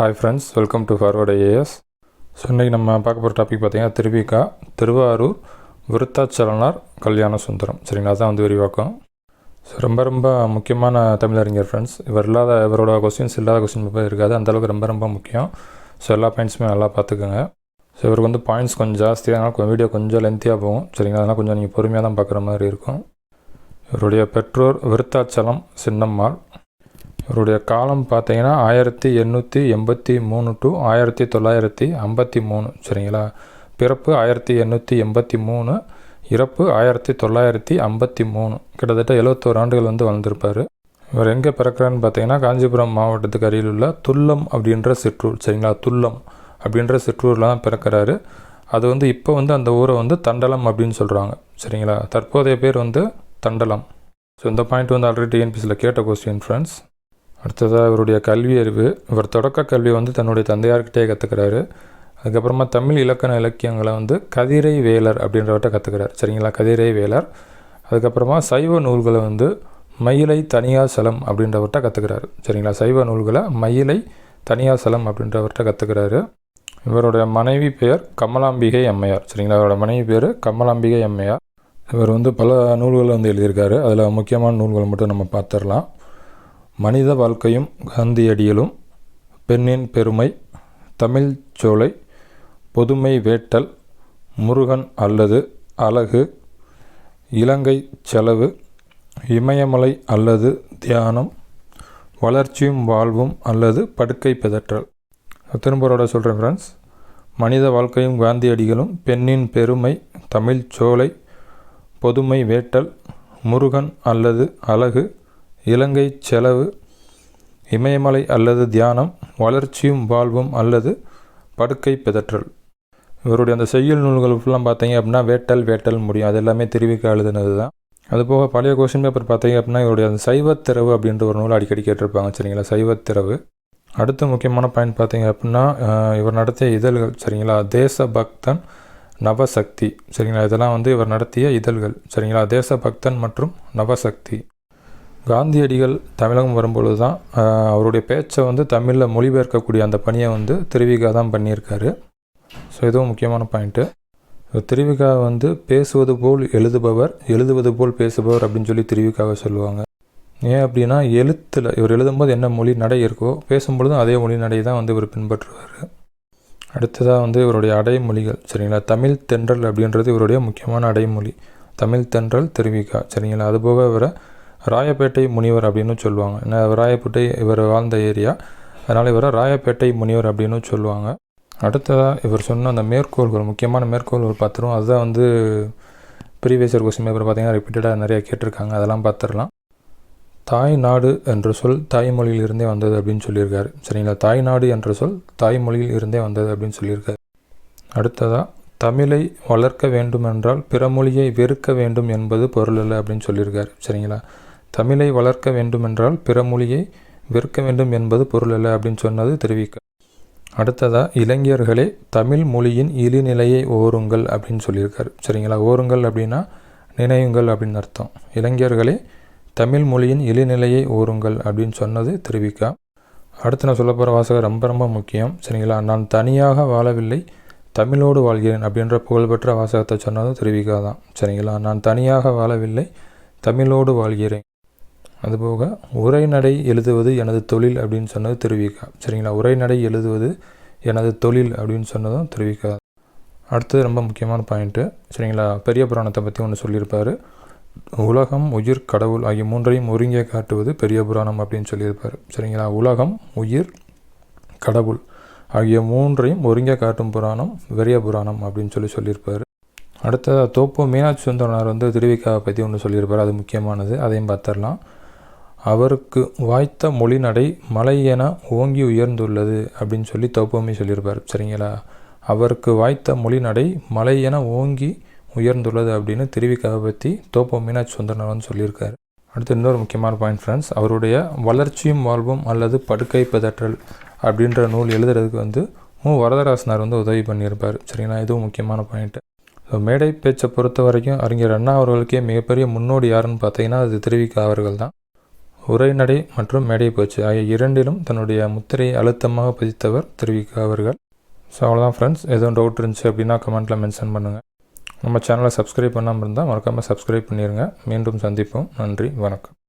Hi friends welcome to Forward IAS so இன்றைக்கி நம்ம பார்க்க போகிற டாபிக் பார்த்திங்கன்னா திருவிக்கா திருவாரூர் விருத்தாச்சலனார் கல்யாண சுந்தரம். சரிங்களா? அதான் வந்து விரிவாக்கம். ஸோ ரொம்ப ரொம்ப முக்கியமான தமிழறிஞர் ஃப்ரெண்ட்ஸ் இவர் இல்லாத இவரோட கொஸ்டின்ஸ் இல்லாத கொஸ்டின் பேப்பர் இருக்காது. அந்தளவுக்கு ரொம்ப ரொம்ப முக்கியம். ஸோ எல்லா பாயிண்ட்ஸுமே நல்லா பார்த்துக்கோங்க. ஸோ இவருக்கு வந்து பாயிண்ட்ஸ் கொஞ்சம் ஜாஸ்தியாக அதனால் கொஞ்சம் வீடியோ கொஞ்சம் லென்த்தியாக போகும். சரிங்களா? அதெல்லாம் கொஞ்சம் நீங்கள் பொறுமையாக தான் பார்க்குற மாதிரி இருக்கும். இவருடைய பெற்றோர் விருத்தாச்சலம் சின்னம்மாள். இவருடைய காலம் பார்த்தீங்கன்னா ஆயிரத்தி எண்ணூற்றி எண்பத்தி மூணு டு ஆயிரத்தி தொள்ளாயிரத்தி ஐம்பத்தி மூணு சரிங்களா? பிறப்பு ஆயிரத்தி எண்ணூற்றி எண்பத்தி மூணு இறப்பு ஆயிரத்தி தொள்ளாயிரத்தி ஐம்பத்தி மூணு. கிட்டத்தட்ட எழுபத்தோரு ஆண்டுகள் வந்து வளர்ந்துருப்பார். இவர் எங்கே பிறக்கிறான்னு பார்த்தீங்கன்னா காஞ்சிபுரம் மாவட்டத்துக்கு அருகில் உள்ள துல்லம் அப்படின்ற சிற்றூர் சரிங்களா? துல்லம் அப்படின்ற சிற்றூரில் தான் பிறக்கிறாரு. அது வந்து இப்போ வந்து அந்த ஊரை வந்து தண்டலம் அப்படின்னு சொல்கிறாங்க சரிங்களா? தற்போதைய பேர் வந்து தண்டலம். ஸோ இந்த பாயிண்ட் வந்து ஆல்ரெடி டிஎன்பிசியில் கேட்ட கொஸ்டின் ஃப்ரெண்ட்ஸ் அடுத்ததாக இவருடைய கல்வி அறிவு. இவர் தொடக்க கல்வி வந்து தன்னுடைய தந்தையார்கிட்டே கற்றுக்கிறாரு அதுக்கப்புறமா தமிழ் இலக்கண இலக்கியங்களை வந்து கதிரை வேலர் அப்படின்றவர்கிட்ட கற்றுக்கிறார் சரிங்களா? கதிரை வேலர். அதுக்கப்புறமா சைவ நூல்களை வந்து மயிலை தனியாசலம் அப்படின்றவர்கிட்ட கற்றுக்கிறாரு சரிங்களா? சைவ நூல்களை மயிலை தனியாசலம் அப்படின்றவர்கிட்ட கற்றுக்கிறாரு இவருடைய மனைவி பெயர் கமலாம்பிகை அம்மையார். சரிங்களா? அவரோட மனைவி பேர் கமலாம்பிகை அம்மையார். இவர் வந்து பல நூல்களை வந்து எழுதியிருக்காரு. அதில் முக்கியமான நூல்கள் மட்டும் நம்ம பார்த்துடலாம். மனித வாழ்க்கையும் காந்தியடிகளும் பெண்ணின் பெருமை தமிழ் சோலை பொதுமை வேட்டல் முருகன் அல்லது அழகு இலங்கை செலவு இமயமலை அல்லது தியானம் வளர்ச்சியும் வாழ்வும் அல்லது படுக்கை பிதற்றல். திரும்பரோட சொல்கிறேன் ஃப்ரெண்ட்ஸ் மனித வாழ்க்கையும் காந்தியடிகளும் பெண்ணின் பெருமை தமிழ் சோலை பொதுமை வேட்டல் முருகன் அல்லது அழகு இலங்கை செலவு இமயமலை அல்லது தியானம் வளர்ச்சியும் வாழ்வும் அல்லது படுக்கை பிதற்றல். இவருடைய அந்த செய்யுள் நூல்கள் ஃபுல்லாம் பார்த்தீங்க அப்படின்னா வேட்டல் வேட்டல் முடியும். அது எல்லாமே திருவிக்க எழுதுனது தான். அதுபோக பழைய கொஷின் பேப்பர் பார்த்தீங்க அப்படின்னா இவருடைய அந்த சைவத்திறவு அப்படின்ற ஒரு நூல் அடிக்கடி கேட்டிருப்பாங்க சரிங்களா? சைவத்திறவு அடுத்த முக்கியமான பாயிண்ட் பார்த்தீங்க அப்படின்னா இவர் நடத்திய இதழ்கள் சரிங்களா? தேசபக்தன் நவசக்தி சரிங்களா? இதெல்லாம் வந்து இவர் நடத்திய இதழ்கள் சரிங்களா? தேசபக்தன் மற்றும் நவசக்தி. காந்தியடிகள் தமிழகம் வரும்பொழுது தான் அவருடைய பேச்சை வந்து தமிழில் மொழிபெயர்க்கக்கூடிய அந்த பணியை வந்து திருவிகா தான் பண்ணியிருக்காரு. ஸோ இதுவும் முக்கியமான பாயிண்ட்டு திருவிகா வந்து பேசுவது போல் எழுதுபவர் எழுதுவது போல் பேசுபவர் அப்படின்னு சொல்லி திருவிக்காவை சொல்லுவாங்க. ஏன் அப்படின்னா எழுத்தில் இவர் எழுதும்போது என்ன மொழி நடை இருக்கோ பேசும்பொழுதும் அதே மொழி நடை தான் வந்து இவர் பின்பற்றுவார். அடுத்ததாக வந்து இவருடைய அடைமொழிகள் சரிங்களா? தமிழ் தென்றல் அப்படின்றது இவருடைய முக்கியமான அடைமொழி. தமிழ் தென்றல் திருவிகா சரிங்களா? அதுபோக இவரை ராயப்பேட்டை முனிவர் அப்படின்னு சொல்லுவாங்க. ஏன்னா ராயப்பேட்டை இவர் வாழ்ந்த ஏரியா? அதனால் இவரை ராயப்பேட்டை முனிவர் அப்படின்னு சொல்லுவாங்க. அடுத்ததாக இவர் சொன்ன அந்த மேற்கோள்கள் முக்கியமான மேற்கோள்கள் பார்த்துருவோம் அதுதான் வந்து ப்ரீவியஸர் கொஸ்டின் பேப்பர் பார்த்தீங்கன்னா ரிப்பீட்டடாக நிறைய கேட்டிருக்காங்க. அதெல்லாம் பார்த்துடலாம். தாய் நாடு என்ற சொல் தாய்மொழியில் இருந்தே வந்தது அப்படின்னு சொல்லியிருக்காரு. சரிங்களா? தாய் நாடு என்ற சொல் தாய்மொழியில் இருந்தே வந்தது அப்படின்னு சொல்லியிருக்காரு. அடுத்ததாக தமிழை வளர்க்க வேண்டுமென்றால் பிற மொழியை வெறுக்க வேண்டும் என்பது பொருள் இல்லை அப்படின்னு சொல்லியிருக்காரு. சரிங்களா? தமிழை வளர்க்க வேண்டுமென்றால் பிற மொழியை வெறுக்க வேண்டும் என்பது பொருள் அல்ல அப்படின்னு சொன்னது தெரிவிக்க. அடுத்ததாக இளைஞர்களே தமிழ் மொழியின் இழிநிலையை ஓருங்கள் அப்படின்னு சொல்லியிருக்காரு. சரிங்களா? ஓருங்கள் அப்படின்னா நினையுங்கள் அப்படின்னு அர்த்தம். இளைஞர்களே தமிழ் மொழியின் இழிநிலையை ஓருங்கள் அப்படின்னு சொன்னது தெரிவிக்கா. அடுத்து நான் சொல்ல போகிற வாசகம் ரொம்ப ரொம்ப முக்கியம். சரிங்களா? நான் தனியாக வாழவில்லை தமிழோடு வாழ்கிறேன் அப்படின்ற புகழ்பெற்ற வாசகத்தை சொன்னதும் தெரிவிக்கா தான் சரிங்களா? நான் தனியாக வாழவில்லை தமிழோடு வாழ்கிறேன். அதுபோக உரைநடை எழுதுவது எனது தொழில் அப்படின்னு சொன்னது தெரிவிக்கா. சரிங்களா? உரைநடை எழுதுவது எனது தொழில் அப்படின்னு சொன்னதும் தெரிவிக்கா. அடுத்தது ரொம்ப முக்கியமான பாயிண்ட்டு சரிங்களா? பெரிய புராணத்தை பற்றி ஒன்று சொல்லியிருப்பார். உலகம் உயிர் கடவுள் ஆகிய மூன்றையும் ஒருங்கே காட்டுவது பெரிய புராணம் அப்படின்னு சொல்லியிருப்பார். சரிங்களா? உலகம் உயிர் கடவுள் ஆகிய மூன்றையும் ஒருங்கே காட்டும் புராணம் பெரிய புராணம் அப்படின்னு சொல்லி சொல்லியிருப்பார். அடுத்ததாக தோப்பு மீனாட்சி சுந்தரனார் வந்து திருவிக்காவை பற்றி ஒன்று சொல்லியிருப்பார். அது முக்கியமானது. அதையும் பார்த்துடலாம். அவருக்கு வாய்த்த மொழிநடை மலை என ஓங்கி உயர்ந்துள்ளது அப்படின்னு சொல்லி தௌப்பமி சொல்லியிருப்பார் சரிங்களா? அவருக்கு வாய்த்த மொழிநடை மலை என ஓங்கி உயர்ந்துள்ளது அப்படின்னு திருவிக்காவை பற்றி தோப்போ மீனாட்சி சொல்லியிருக்கார். அடுத்து இன்னொரு முக்கியமான பாயிண்ட் ஃப்ரெண்ட்ஸ் அவருடைய வளர்ச்சியும் வாழ்வும் அல்லது படுக்கை பதற்றல் அப்படின்ற நூல் எழுதுறதுக்கு வந்து மு. வரதராசனார் வந்து உதவி பண்ணியிருப்பார் சரிங்களா? இதுவும் முக்கியமான பாயிண்ட்டு ஸோ மேடை பேச்சை பொறுத்த வரைக்கும் அறிஞர் அண்ணா அவர்களுக்கே மிகப்பெரிய முன்னோடி யாருன்னு பார்த்தீங்கன்னா அது திருவிக்கா அவர்கள் தான். உரைநடை மற்றும் மேடை பேச்சு ஆகிய இரண்டிலும் தன்னுடைய முத்திரையை அழுத்தமாக பதித்தவர் திருவிக்கா அவர்கள். ஸோ அவ்வளோதான் ஃப்ரெண்ட்ஸ் எதுவும் டவுட் இருந்துச்சு அப்படின்னா கமெண்ட்டில் மென்ஷன் பண்ணுங்கள் நம்ம சேனலை சப்ஸ்கிரைப் பண்ணாமல் இருந்தால் மறக்காமல் சப்ஸ்கிரைப் பண்ணிடுங்க மீண்டும் சந்திப்போம். நன்றி. வணக்கம்.